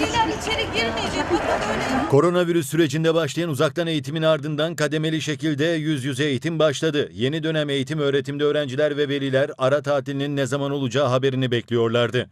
Veliler içeri girmeyecek. Koronavirüs sürecinde başlayan uzaktan eğitimin ardından kademeli şekilde yüz yüze eğitim başladı. Yeni dönem eğitim öğretimde öğrenciler ve veliler ara tatilinin ne zaman olacağı haberini bekliyorlardı.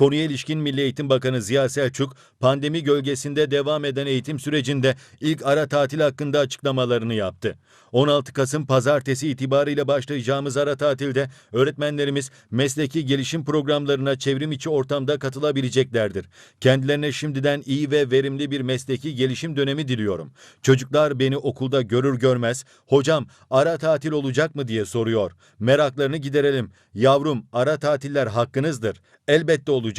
Konuya ilişkin Milli Eğitim Bakanı Ziya Selçuk, pandemi gölgesinde devam eden eğitim sürecinde ilk ara tatil hakkında açıklamalarını yaptı. 16 Kasım pazartesi itibariyle başlayacağımız ara tatilde öğretmenlerimiz mesleki gelişim programlarına çevrim içi ortamda katılabileceklerdir. Kendilerine şimdiden iyi ve verimli bir mesleki gelişim dönemi diliyorum. Çocuklar beni okulda görür görmez, hocam ara tatil olacak mı diye soruyor. Meraklarını giderelim. Yavrum ara tatiller hakkınızdır. Elbette olacak.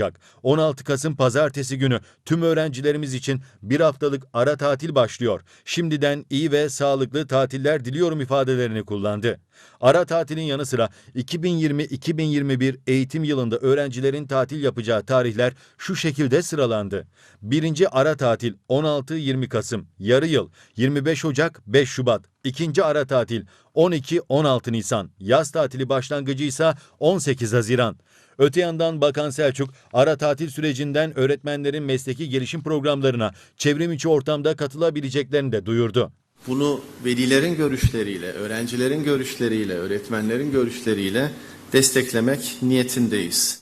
16 Kasım pazartesi günü tüm öğrencilerimiz için bir haftalık ara tatil başlıyor. Şimdiden iyi ve sağlıklı tatiller diliyorum ifadelerini kullandı. Ara tatilin yanı sıra 2020-2021 eğitim yılında öğrencilerin tatil yapacağı tarihler şu şekilde sıralandı. Birinci ara tatil 16-20 Kasım, yarı yıl 25 Ocak 5 Şubat. İkinci ara tatil 12-16 Nisan, yaz tatili başlangıcı ise 18 Haziran. Öte yandan Bakan Selçuk, ara tatil sürecinden öğretmenlerin mesleki gelişim programlarına çevrim içi ortamda katılabileceklerini de duyurdu. Bunu velilerin görüşleriyle, öğrencilerin görüşleriyle, öğretmenlerin görüşleriyle desteklemek niyetindeyiz.